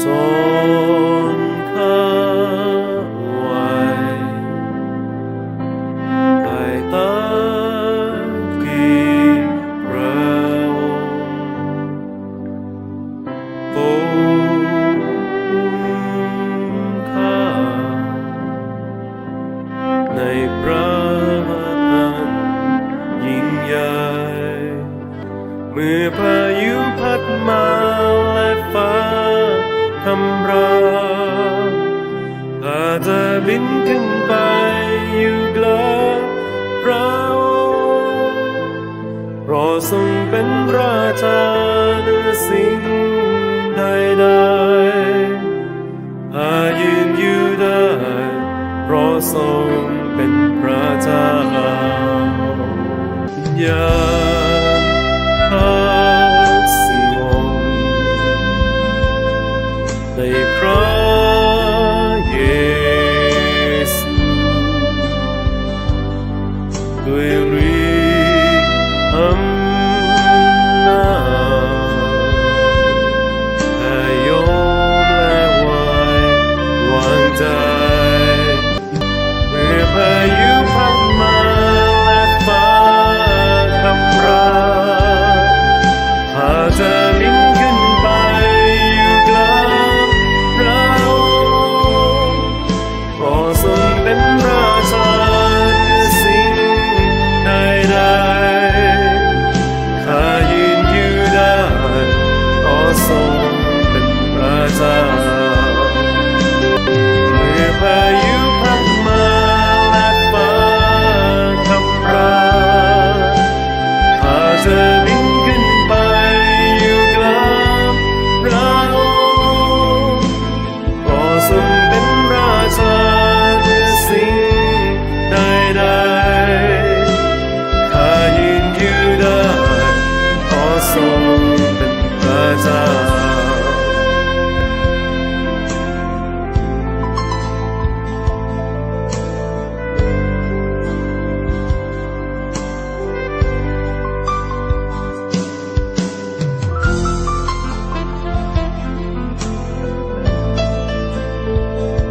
소망소 ทำราอาจจะบินขึ้นไปอยู่กลพระองเพราะทรงเป็นราชาเหนือสิ่งใดๆอายืนอยู่ได้เพราะทรงเป็นพระเจ้ายา tuổi lũy âm nào ai yêu lại hoài hoàng dài người phải